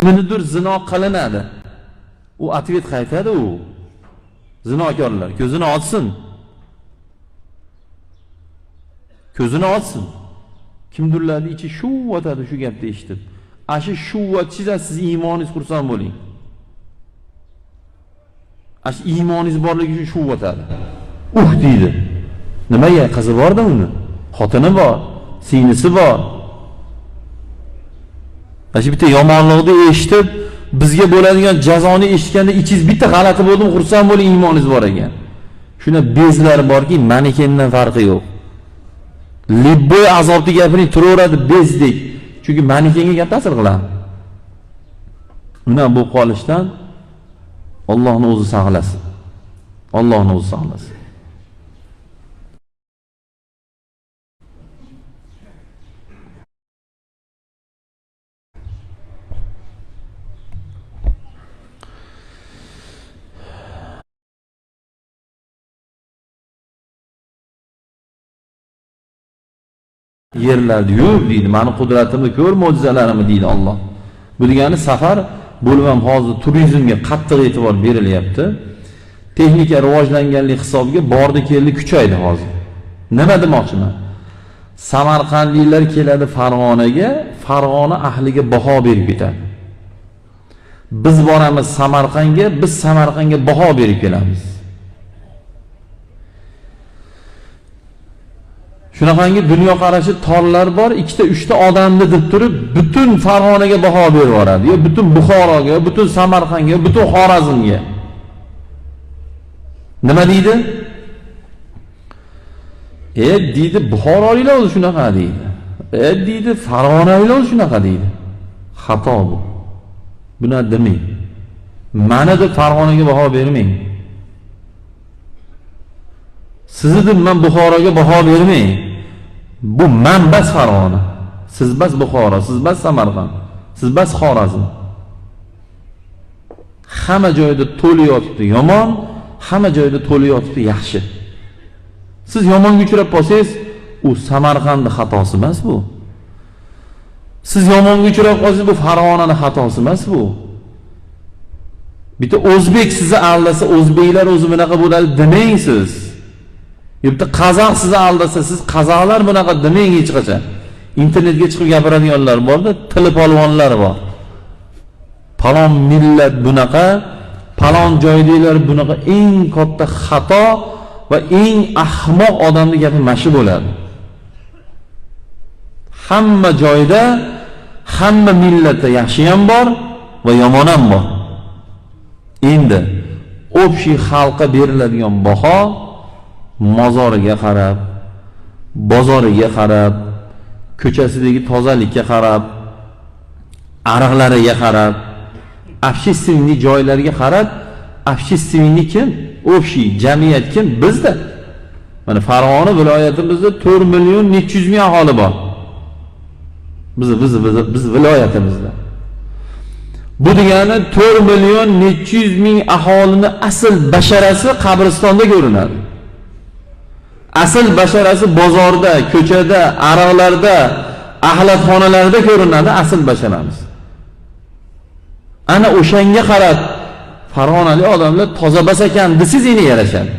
kimnidir zino qilinadi. U ответ qaytadi u. Zinokorlar ko'zini ochsin ko'zini ochsin kimdirlarni ichi shuvvatadi shu gapni eshitib. Ana shu shuvvatsizda siz iymoningiz xursand bo'ling. Ana shu iymoningiz borligi uchun shuvvatadi uh deydi. Nimaga? Qizi borda uni? Xotini bor singlisi bor. Mana shu bitta yomonlikni eshitib bizga bo'ladigan jazoni eshitganda ichingiz bitta g'alati bo'ldimi xursand bo'ling iymoningiz bor ekan. Shuna bezlar borki manekendan farqi yo'q. Libboy azobni gapining turaveradi bezdek. Chunki manekenga gap ta'sir qiladi. Undan bo'lib qolishdan Allohni o'zi saqlasin. Allohni o'zi saqlasin. Yerlarni yur deydi. Mani qudratimni ko'r mo'jizalarimni deydi Alloh. Bu degani safar bo'lib ham hozir turizmga qattiq e'tibor berilyapti. Texnika rivojlanganlik hisobiga bordi keldi kuchaydi hozir. Nima demoqchiman? Samarqandliklar keladi farg'onaga farg'ona ahliga baho berib ketadi. Biz boramiz samarqandga biz samarqandga baho berib kelamiz. Shunaqangi dunyoqarashi torlar bor ikkita uchta odamni deb turib butun farg'onaga baho berib yuboradi. Yo butun buxoroga yo butun samarqandga yo butun xorazmga. Nima deydi? E deydi buxoroliklar o'zi shunaqa deydi. E deydi farg'onaliklar o'zi shunaqa deydi. Xato bu. Bunaqa demang mani deb farg'onaga baho bermang. Sizni deb man buxoroga baho bermang. Bu man bas farg'ona. Siz bas buxoro siz bas samarqand siz bas xorazm. Hamma joyda to'lib yotibdi yomon hamma joyda to'lib yotibdi yaxshi. Siz yomonga uchrab qolsangiz u samarqandni xatosi emas bu. Siz yomonga uchrab qolsangiz bu farg'onani xatosi emas bu. Bitta o'zbek sizni aldasa o'zbeklar o'zi bunaqa bo'ladi demang siz bitta qozoq sizni aldasa siz qozoqlar bunaqa demang hech qachon internetga chiqib gapiradiganlar borda tili polvonlar bor. Palon millat bunaqa palon joydagilar bunaqa eng katta xato va eng ahmoq odamni gapi mana shu bo'ladi. Hamma joyda hamma millatda yaxshi ham bor va yomon ham bor. Endi общий xalqqa beriladigan baho mozoriga qarab bozoriga qarab ko'chasidagi tozalikka qarab ariqlariga qarab общественный joylarga qarab общественный kim общий jamiyat kim bizda mana farg'ona viloyatimizda to'rt million nechi yuz ming aholi bor bizni bizni bizni biz viloyatimizda bu degani to'rt million nechi yuz ming aholini asl basharasi qabristonda ko'rinadi asl basharasi bozorda ko'chada ariqlarda axlatxonalarda ko'rinadi asl basharamiz ana o'shanga qarab farg'onalik odamlar toza bas ekan desangiz endi yarashadi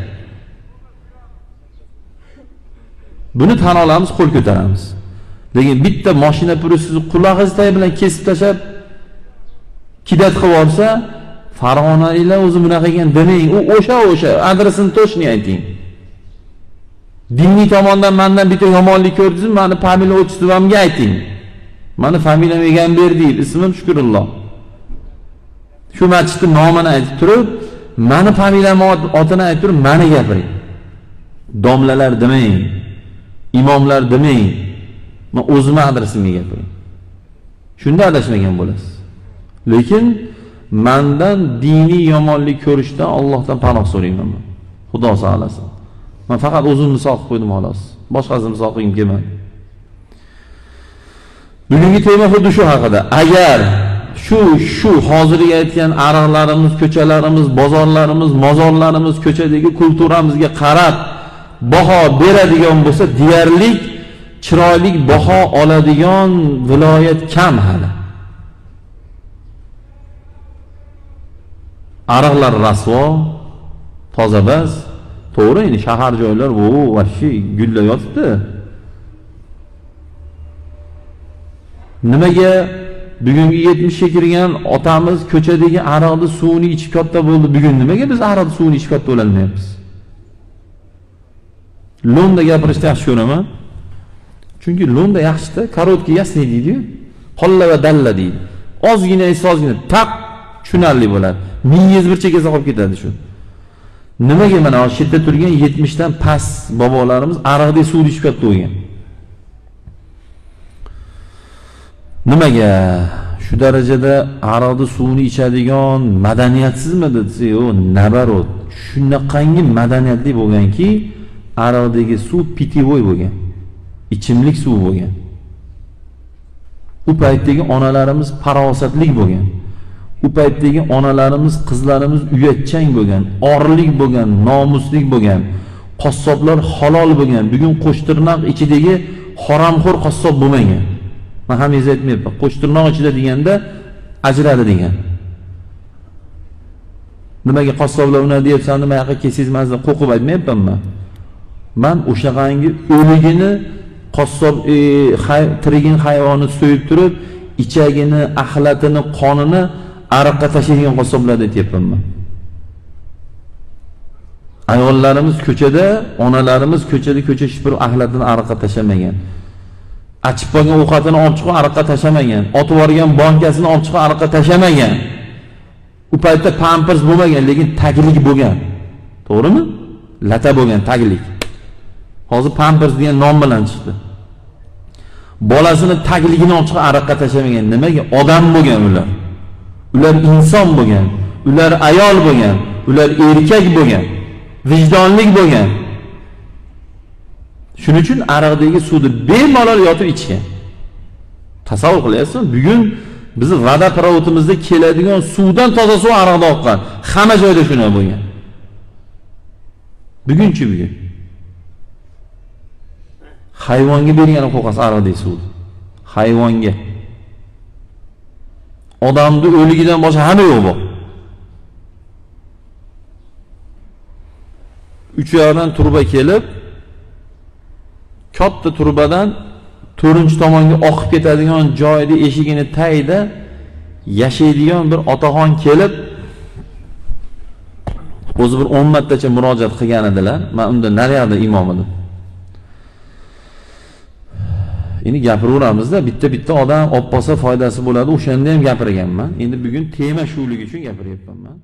buni tan olamiz qo'l ko'taramiz lekin bitta moshina puri sizni qulog'ingiz tagi bilan kesib tashlab kidat qilib yuborsa farg'onaliklar o'zi bunaqa ekan demang u o'sha o'sha adresini точный ayting Diniy tomondan mandan bitta yomonlik ko'rdingizmi mani familiya отчествомga ayting. Mani familiyam egamberdiyev ismim shukurulloh shu masjidni nomini aytib turib mani familiyam otini aytib turib mani gapiring. Domlalar demang. Imomlar demang. Man o'zimni adresimga gapiring. Shunda adashmagan bo'lasiz. Lekin mandan diniy yomonlik ko'rishdan Allohdan panoh so'rayman man. Xudo saqlasin man faqat o'zim misol qilib qo'ydim xolos. Boshqasini misol qilgim kelmadi. Bugungi tema xuddi shu haqida. Agar shu shu hozirgi aytgan ariqlarimiz ko'chalarimiz bozorlarimiz mozorlarimiz ko'chadagi kulturamizga qarab baho beradigan bo'lsa deyarli chiroyli baho oladigan viloyat kam hali. Ariqlar rasvo toza emas to'g'ri endi shahar joylar u вообще gullab yotibdi. Nimaga bugungi yetmishga kirgan otamiz ko'chadagi aroqni suvini ichib katta bo'ldi. Bugun nimaga biz aroqni suvini ichib katta bo'lolmayapmiz? Lo'nda gapirishni yaxshi ko'raman. Chunki lo'nda yaxshida короткий ясный deydiyu holla va dalla deydi. Ozgina esa ozgina taq tushunarli bo'ladi. Mingiz bir chekkasi qolib ketadi shu. Nimaga mana shu yerda turgan yetmishdan past bobolarimiz ariqdek suvni ichib katta bo'lgan. Nimaga? Shu darajada ariqni suvini ichadigan madaniyatsizmi desa yo'q наоборот shunaqangi madaniyatli bo'lganki ariqdagi suv питьевой bo'lgan ichimlik suv bo'lgan. U paytdagi onalarimiz farosatli bo'lgan. U paytdagi onalarimiz qizlarimiz uyatchang bo'lgan orlik bo'lgan nomuslik bo'lgan qassoblar halol bo'lgan bugun qo'shtirnoq ichidagi haromxo'r qassob bo'lmagan. Man hammangizni aytmayapman qo'shtirnoq ichida deganda ajradi degan. Nimaga qassoblar uni deyapsan nima yoqqa kelsangiz man sizga qo'rqib aytmayapman man man o'shaqangi o'ligini qassob e, hay, tirigin hayvonni so'yib turib ichagini axlatini qonini ariqqa tashlaydigan qassoblarni aytyapman man ayollarimiz ko'chada onalarimiz ko'chada ko'cha supurib axlatini ariqqa tashlamagan. Achib qolgan ovqatini olib chiqib ariqqa tashlamagan. Otib yuborgan bonkasini olib chiqib ariqqa tashlamagan. U paytda pampers bo'lmagan lekin taglik bo'lgan. To'g'rimi? Lata bo'lgan taglik. Hozir pampers degan nom bilan chiqdi. Bolasini tagligini olib chiqib ariqqa tashlamagan. Nimaga? Odam bo'lgan ular. Ular inson bo'lgan ular ayol bo'lgan ular erkak bo'lgan vijdonli bo'lgan. Shuning uchun ariqdagi suvni bemalol yotib ichgan. Tasavvur qilyapsizmi? Bugun bizni vodoprovodimizda keladigan suvdan toza suv ariqda oqqan. Hamma joyda shunaqa bo'lgan. Bugunchi bugun? Hayvonga bergan qo'rqasiz ariqdagi suvni hayvonga. Odamni o'ligidan boshqa hamma yo'q bu uch yoqdan turba kelib katta turbadan to'rtinchi tomonga oqib ketadigan joyda eshigini tagida yashaydigan bir otaxon kelib o'zi bir o'n martacha murojaat qilgan edilar man unda naryoqda imom edim endi gapiraveramizda bitta bitta odam olib qolsa foydasi bo'ladi. O'shanda ham gapirganman endi bugun tema shuligi uchun gapiryapman man